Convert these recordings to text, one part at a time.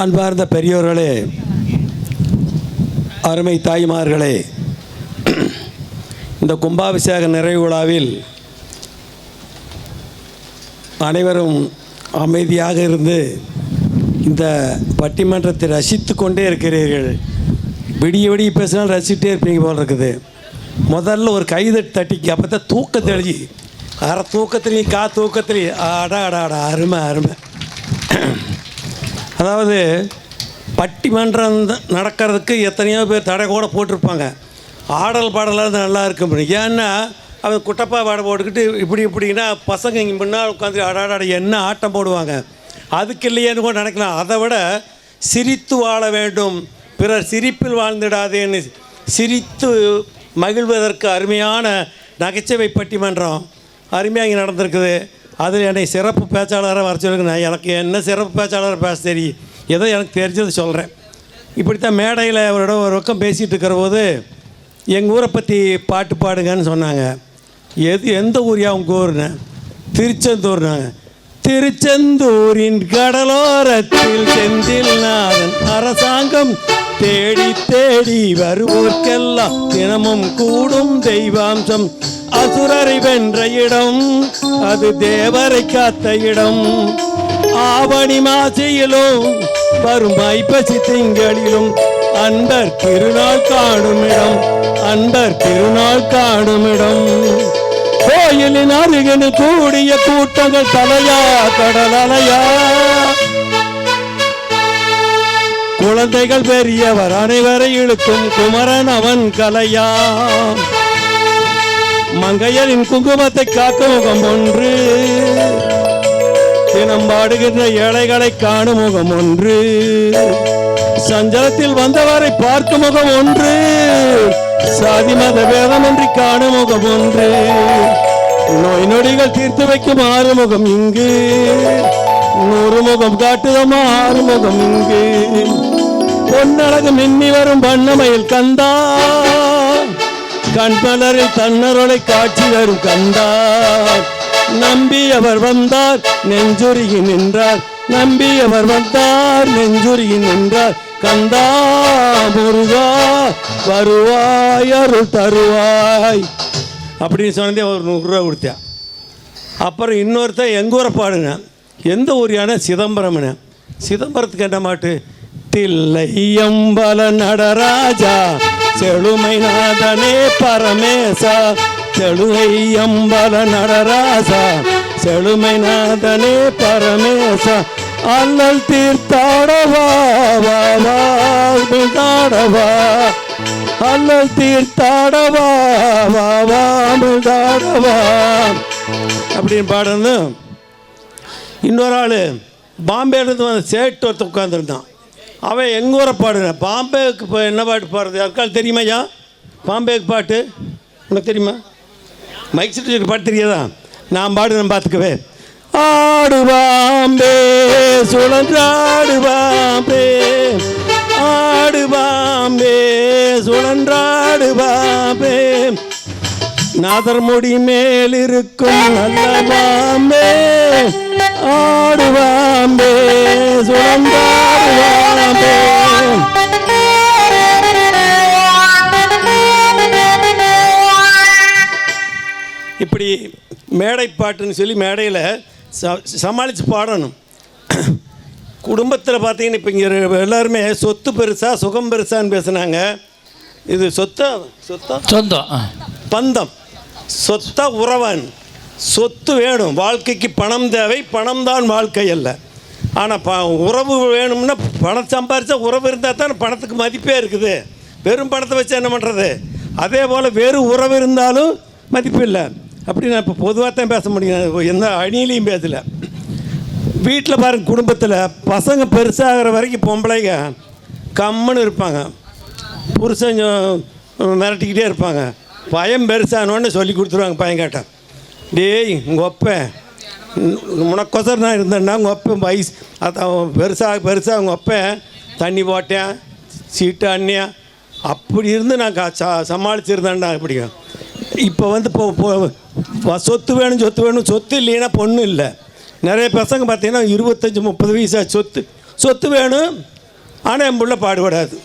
அன்பார்ந்த பெரியோர்களே அருமை தாய்மார்களே இந்த கும்பாபிஷேக நிறைவு விழாவில் அனைவரும் அமைதியாக இருந்து இந்த பட்டிமன்றத்தை ரசித்து கொண்டே இருக்கிறீர்கள். விடிய விடிய பேசினாலும் ரசிச்சுட்டே இருப்பீங்க போல் இருக்குது. முதல்ல ஒரு கைது தட்டிக்கு அப்போ தான் தூக்க தெளிஞ்சு அரை தூக்கத்துலேயும் கா தூக்கத்துலேயும் அடா அடா அடா அருமை அருமை. அதாவது பட்டிமன்றம் நடக்கிறதுக்கு எத்தனையோ பேர் தடை கூட போட்டிருப்பாங்க. ஆடல் பாடலாக நல்லா இருக்க முடியும் ஏன்னா அவன் குட்டப்பா பாட போட்டுக்கிட்டு இப்படி இப்படின்னா பசங்க இங்கே முன்னால் உட்காந்து அடாடாட என்ன ஆட்டம் போடுவாங்க. அதுக்கு இல்லையேன்னு கூட நினைக்கலாம். அதை விட சிரித்து வாழ வேண்டும். பிறர் சிரிப்பில் வாழ்ந்துடாதேன்னு சிரித்து மகிழ்வதற்கு அருமையான நகைச்சுவை பட்டிமன்றம் அருமையாக இங்கே நடந்திருக்குது. அதில் என்னை சிறப்பு பேச்சாளராக வர சொல்லுங்க நான் எனக்கு என்ன சிறப்பு பேச்சாளராக பேச தெரியும்? ஏதோ எனக்கு தெரிஞ்சது சொல்கிறேன் இப்படித்தான் மேடையில் ஒரு இடம் ஒரு பக்கம் பேசிகிட்டு இருக்கிற போது எங்கள் ஊரை பற்றி பாட்டு பாடுங்கன்னு சொன்னாங்க. எது எந்த ஊரியா உங்கள் ஊர்னு திருச்செந்தூர்னாங்க. திருச்செந்தூரின் கடலோரத்தில் செந்தில் நாதன் அரசாங்கம் தேடி தேடி வருவோர்க்கெல்லாம் தினமும் கூடும் தெய்வாம்சம். அசுரரை வென்ற இடம் அது தேவரை காத்த இடம். ஆவணி மாசையிலும் வரும் ஐப்பசி திங்களிலும் அன்பர் திருநாள் காணும் இடம் அன்பர் திருநாள் காணும் இடம். கோயிலின் அருகில் கூடிய கூட்டங்கள் தலையா கடல் அலையா. குழந்தைகள் பெரியவர் அனைவரை இழுக்கும் குமரன் அவன் கலையா. மங்கையரின் குங்குமத்தை காக்கும் முகம் ஒன்று. தினம் பாடுகின்ற ஏழைகளை காணும் முகம் ஒன்று. சஞ்சலத்தில் வந்தவரை பார்க்கும் முகம் ஒன்று. சாதி மத வேதமின்றி காணும் முகம் ஒன்று. நோய் நொடிகள் தீர்த்து வைக்கும் ஆறுமுகம் இங்கு. நூறு முகம் காட்டுதமா ஆறுமுகம் இங்கு. பொன்னழகு மின்னி வரும் வண்ணமையில் கந்தா. கண்பலரில் தன்னருளை காட்சி தரும் கண்டார். நம்பி அவர் வந்தார் நெஞ்சுருகி நின்றார். நம்பி அவர் வந்தார் நெஞ்சுருகி நின்றார். கந்தா முருகா வருவாய் அருள் தருவாய். அப்படின்னு சொன்னதே ஒரு நூறுரூவா கொடுத்தேன். அப்புறம் இன்னொருத்தன் எங்கள் ஊரை பாடுங்க. எந்த ஊரியான? சிதம்பரம்னு. சிதம்பரத்துக்கு என்ன மாட்டு? தில்லையம்பல நடராஜா. செழுமை நாதனே பரமேசா செழுமையம்பல நடராசா செழுமை நாதனே பரமேசா அல்லல் தீர்த்தாடவா வா வா அல்லல் தீர்த்தாடவா வா அப்படின்னு பாடணும். இன்னொரு ஆள் பாம்பேலேருந்து வந்து சேட்டு ஒருத்த உட்காந்துருந்தான் அவன் எங்கூர பாடுறேன் பாம்பேக்கு இப்போ என்ன பாட்டு பாடுறது? யாருக்கால் தெரியுமாய்யா பாம்பேக்கு பாட்டு? உனக்கு தெரியுமா? மைக் செட்டு பாட்டு தெரியாதா? நான் பாடுறேன் பார்த்துக்கவே ஆடு பாம்பே சுழன்றாடு பாம்பே. ஆடு பாம்பே சுழன்றாடு பாம்பே. நாதர் முடி மேல் இருக்கும் நல்ல பாம்பே. ஆடுவாம்பே சுழன்றாடுவாம்பே இப்படி மேடை பாட்டுன்னு சொல்லி மேடையில் சமாளித்து பாடணும். குடும்பத்தில் பார்த்தீங்கன்னா இப்போ இங்கே எல்லாருமே சொத்து பெருசா சுகம் பெருசான்னு பேசுனாங்க. இது சொத்தா சொத்தா? சொந்தம். பந்தம். சொத்தா உறவன். சொத்து வேணும். வாழ்க்கைக்கு பணம் தேவை. பணம் தான் வாழ்க்கை அல்ல. ஆனால் ப உறவு வேணும்னா பணம் சம்பாரிச்சா உறவு இருந்தால் தான் பணத்துக்கு மதிப்பே இருக்குது. வெறும் பணத்தை வச்சு என்ன பண்ணுறது அதே போல் வெறும் உறவு இருந்தாலும் மதிப்பு இல்லை. அப்படி நான் இப்போ பொதுவாக தான் பேச முடியும். எந்த அணியிலையும் பேசலை. வீட்டில் பாருங்க குடும்பத்தில் பசங்க பெருசாகிற வரைக்கும் பொம்பளைங்க கம்முன்னு இருப்பாங்க. புருஷன் மிரட்டிக்கிட்டே இருப்பாங்க. பயம் பெருசானோன்னு சொல்லி கொடுத்துருவாங்க பையன் கேட்டான் டேய் உங்கள் ஒப்பேன் உனக்கொசரம் நான் இருந்தேன்னா உங்கள் அப்பன் வயசு அதான் பெருசாக பெருசாக உங்கள் அப்பன் தண்ணி போட்டேன் சீட்டு அண்ணியா. அப்படி இருந்து நான் கா- ச சமாளிச்சிருந்தேன்டா இப்படி இப்போ வந்து இப்போ சொத்து வேணும் சொத்து வேணும். சொத்து இல்லைன்னா பொண்ணு இல்லை. நிறைய பசங்க பார்த்தீங்கன்னா இருபத்தஞ்சி முப்பது வயசா சொத்து சொத்து வேணும் ஆனால் என் பிள்ளை பாடுபடாது.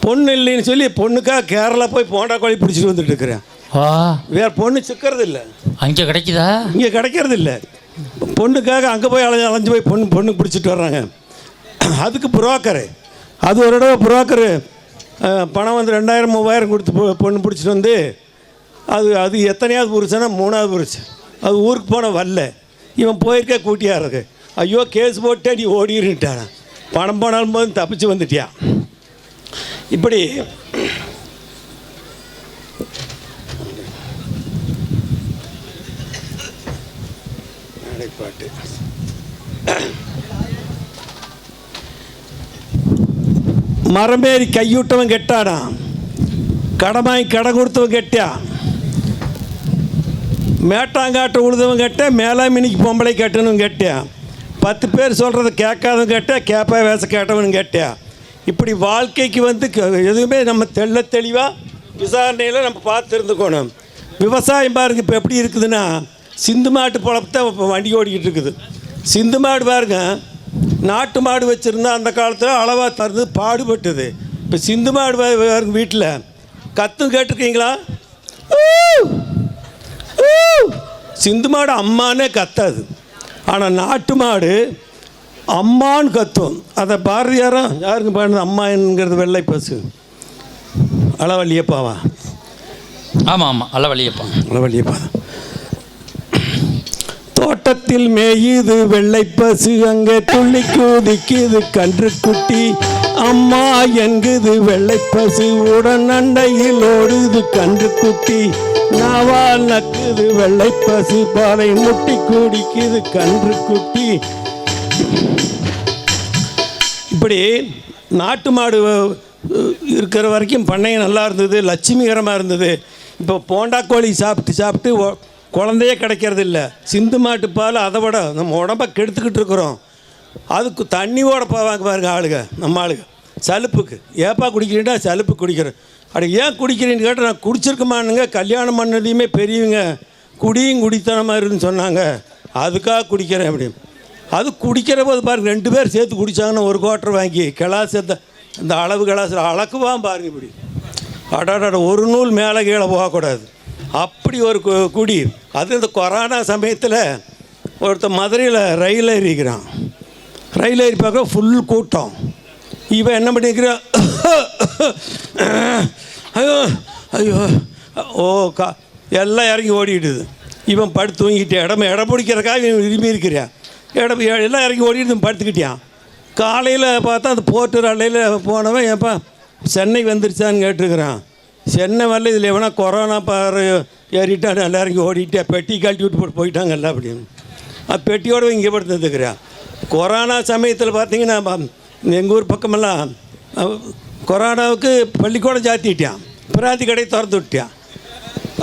பொண்ணு இல்லைன்னு சொல்லி பொண்ணுக்காக கேரளா போய் போண்டா கோழி பிடிச்சிட்டு வந்துட்டு இருக்கிறேன். வேறு பொண்ணு சிக்கிறது இல்லை அங்கே கிடைக்குதா? இங்கே கிடைக்கிறது இல்லை பொண்ணுக்காக அங்கே போய் அலைஞ்சு அலைஞ்சு போய் பொண்ணு பொண்ணு பிடிச்சிட்டு வர்றாங்க. அதுக்கு புரோக்கரு. அது ஒரு தடவை புரோக்கரு பணம் வந்து ரெண்டாயிரம் மூவாயிரம் கொடுத்து பொண்ணு பிடிச்சிட்டு வந்து அது அது எத்தனையாவது புருஷனா மூணாவது புருஷன். அது ஊருக்கு போன வரல இவன் போயிருக்க கூட்டியா இருக்கு. ஐயோ கேஸ் போட்டே நீ ஓடிருட்டானா பணம் போனாலும் போது தப்பிச்சு வந்துட்டியா. இப்படி பாட்டு மரமேறி கையூட்டவன் கெட்டானா? கடமாய் கடை கொடுத்தவன் கெட்டியா? மேட்டாங்காட்ட உழுதவன் கேட்டேன் மேலாமினிக்கு பொம்பளை கட்டணும் கெட்டியா? பத்து பேர் சொல்கிறத கேட்காதவன் கேட்டேன் கேப்பா வேச கேட்டவன் கேட்டேன் இப்படி வாழ்க்கைக்கு வந்து க- எதுவுமே நம்ம தெள்ள தெளிவாக விசாரணையில் நம்ம பார்த்து இருந்துக்கணும் விவசாயம் பாருங்க இப்போ எப்படி இருக்குதுன்னா சிந்து மாட்டு பொழப்பு தான் இப்போ வண்டி ஓடிக்கிட்டு இருக்குது. சிந்து மாடு பாருங்க நாட்டு மாடு வச்சுருந்தா அந்த காலத்தில் அளவாக தருது பாடுபட்டது. இப்போ சிந்து மாடு வீட்டில் கத்தும் கேட்டிருக்கீங்களா! சிந்து மாடு அம்மானே கத்தாது. ஆனால் நாட்டு மாடு அம்மான்னு கத்தும். அதை பாரதியாரும் யாருங்க பாடுறது அம்மா என்கிறது வெள்ளை பசு. அளவல்லியப்பாவா ஆமாம் ஆமாம் அல்ல வழியப்பா தோட்டத்தில் மேயுது வெள்ளை பசு அங்கே துள்ளி குதிக்குது கன்று குட்டி. அம்மா எங்குது வெள்ளை பசு உடன் அண்டையில் ஓடுது கன்று குட்டி. நாவால் நக்குது வெள்ளை பசு பாலை முட்டி குடிக்குது கன்று குட்டி. இப்படி நாட்டு மாடு இருக்கிற வரைக்கும் பண்ணையம் நல்லா இருந்தது லட்சுமிகரமாக இருந்தது. இப்போ போண்டா கோழி சாப்பிட்டு சாப்பிட்டு குழந்தையே கிடைக்கிறது இல்லை சிந்து மாட்டு பால் அதை விட நம்ம உடம்ப கெடுத்துக்கிட்டு இருக்கிறோம். அதுக்கு தண்ணியோட போவாங்க பாருங்க ஆளுங்க நம்ம ஆளுங்க. சலுப்புக்கு. ஏப்பா குடிக்கிறீண்டா? சலுப்பு குடிக்கிறேன். அப்படி ஏன் குடிக்கிறீன்னு கேட்டால் நான் குடிச்சிருக்கமானுங்க கல்யாணம் பண்ணதையுமே பெரியவங்க. குடியும் குடித்தனமாக இருக்குன்னு சொன்னாங்க. அதுக்காக குடிக்கிறேன் அப்படின்னு. அது குடிக்கிற போது பாருங்கள் ரெண்டு பேர் சேர்த்து குடித்தாங்கன்னா ஒரு குவாட்டர் வாங்கி கிளாஸ் இந்த இந்த அளவு கிளாஸில் அளக்குவான் பாருங்க இப்படி. அடாடா ஒரு நூல் மேலே கீழே போகக்கூடாது. அப்படி ஒரு கு- குடி. அது இந்த கொரோனா சமயத்தில் ஒருத்தன் மதுரையில் ரயில் ஏறிக்கிறான். ரயில் ஏறி பார்க்க ஃபுல் கூட்டம். இவன் என்ன பண்ணிக்கிறான்? ஐயோ ஐயோ ஓ கா எல்லாம் இறங்கி ஓடிடுது இவன் படுத்து தூங்கிட்டு இடம் இடம் பிடிக்கிறக்கா இவன் விரும்பி இருக்கிறான். இடம் எல்லாம் இறங்கி ஓடிடுது படுத்துக்கிட்டான். காலையில் பார்த்தா அந்த போட்டு ரலையில் போனவன் ஏப்பா சென்னை வந்துருச்சான்னு கேட்டிருக்கிறான். சென்னை வரல இதில் எவனா கொரோனா பாரு ஏறிட்டான் எல்லாம் இறங்கி பெட்டி கழட்டி விட்டு போட்டு போயிட்டாங்க எல்லாம் அப்படின்னு அது பெட்டியோடு இங்கே படுத்துருக்குறேன் கொரோனா சமயத்தில் பார்த்தீங்கன்னா எங்கள் ஊர் பக்கமெல்லாம் கொரோனாவுக்கு பள்ளிக்கூடம் சாத்திட்டான். பிராந்தி கடையை திறந்து விட்டான்.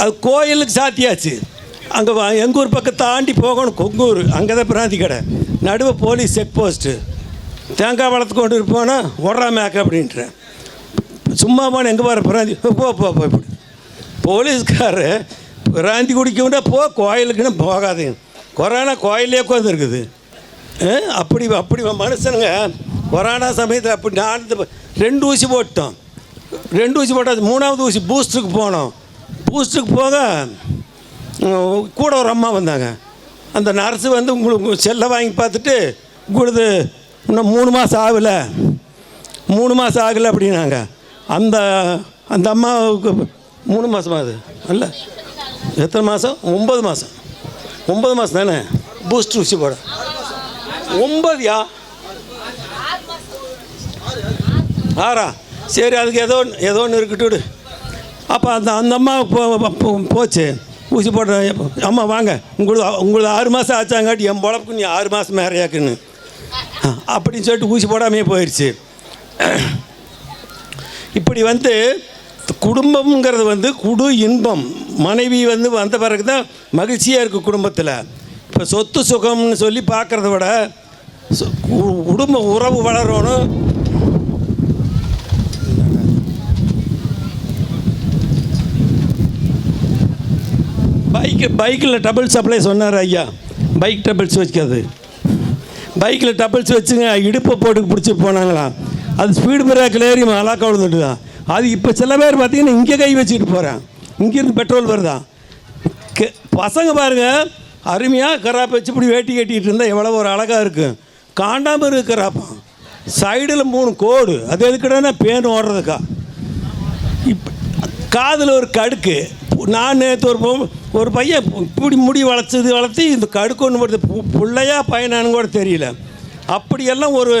அது கோயிலுக்கு சாத்தியாச்சு. அங்கே எங்கள் ஊர் பக்கம் தாண்டி போகணும் கொங்கூர். அங்கே தான் பிராந்தி கடை. நடுவே போலீஸ் செக் போஸ்ட்டு. தேங்காய் வளர்த்து கொண்டு போனால் ஒடுறா மேக்க அப்படின்றேன். சும்மா எங்கே போகிற பிராந்தி. போ போ போ இப்படி. போலீஸ்காரு பிராந்தி குடிக்கணும்னா போ கோயிலுக்குன்னு போகாதீங்க கொரோனா கோயிலே உட்காந்துருக்குது. அப்படி அப்படி மனுஷனுங்க கொரோனா சமயத்தில் அப்படி நான் இந்த- ரெண்டு ஊசி போட்டோம். ரெண்டு ஊசி போட்டால் மூணாவது ஊசி பூஸ்டருக்கு போனோம். பூஸ்டருக்கு போக கூட ஒரு அம்மா வந்தாங்க. அந்த நர்ஸு வந்து உங்களுக்கு செல்லை வாங்கி பார்த்துட்டு உங்களுக்கு இன்னும் மூணு மாதம் ஆகலை. மூணு மாதம் ஆகலை அப்படின்னாங்க. அந்த அந்த அம்மாவுக்கு மூணு மாதமா அது? அல்ல. எத்தனை மாதம் ஒம்பது மாதம் ஒம்பது மாதம் தானே? பூஸ்டர் ஊசி போட. ஒம்பதுயா ஆறா? சரி அதுக்கு ஏதோ ஒன்று ஏதோ ஒன்று இருக்கட்டும் விடு. அப்போ அந்த அந்த அம்மா போ போச்சு. ஊசி போடுற அம்மா வாங்க. உங்களுக்கு உங்களுக்கு ஆறு மாதம் ஆச்சாங்காட்டி என் பொழப்புக்கு நீ ஆறு மாதம் மேறையாக்குன்னு அப்படின்னு சொல்லிட்டு ஊசி போடாமையே போயிடுச்சு இப்படி வந்து குடும்பம்ங்கிறது வந்து குடு இன்பம். மனைவி வந்து வந்த பிறகு தான் மகிழ்ச்சியாக இருக்குது குடும்பத்தில். இப்போ சொத்து சுகம்னு சொல்லி பார்க்குறத விட குடும்ப உறவு வளரணும். பைக்கு பைக்கில் டபுள் சப்ளை சொன்னார் ஐயா. பைக் டபுள்ஸ் வச்சுக்காது. பைக்கில் டபுள்ஸ் வச்சுங்க இடுப்பை போட்டு பிடிச்சி போனாங்களாம். அது ஸ்பீடு பிரேக்கில் ஏறி அலாக்கா விழுந்துட்டு தான் அது இப்போ சில பேர் பார்த்தீங்கன்னா இங்கே கை வச்சுட்டு போகிறேன் இங்கேருந்து பெட்ரோல் வருதான் பசங்க பாருங்கள் அருமையாக கராப்பை வச்சு இப்படி வேட்டி கட்டிகிட்டு இருந்தால் எவ்வளோ ஒரு அழகாக இருக்கும் காண்டாமல் இருக்கு சைடில் மூணு கோடு. அது எதுக்குடானா பேன் ஓடுறதுக்கா. இப்போ காதில் ஒரு கடுக்கு. நான் நேற்று ஒரு ஒரு பையன் இப்படி முடி வளர்த்தது வளர்த்து இந்த கடுக்கு ஒன்று வருது பு- பிள்ளையா பையனானு கூட தெரியல. அப்படியெல்லாம் ஒரு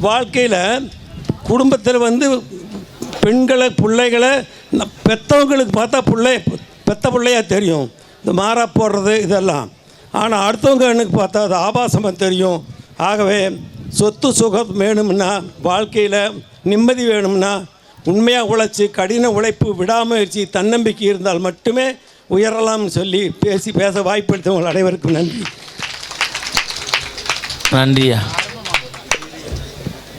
வாழ்க்கையில் குடும்பத்தில் வந்து பெண்களை பிள்ளைகளை பெற்றவங்களுக்கு பார்த்தா பிள்ளை பெத்த பிள்ளையாக தெரியும். இந்த மாறா போடுறது இதெல்லாம். ஆனால் அடுத்தவங்க கண்ணுக்கு பார்த்தா அது ஆபாசமாக தெரியும். ஆகவே சொத்து சுகம் வேணும்னா வாழ்க்கையில் நிம்மதி வேணும்னா உண்மையாக உழைச்சி கடின உழைப்பு விடாமுயற்சி தன்னம்பிக்கை இருந்தால் மட்டுமே உயரலாம்னு சொல்லி பேசி பேச வாய்ப்பு உங்கள் அனைவருக்கும் நன்றி. நன்றியா?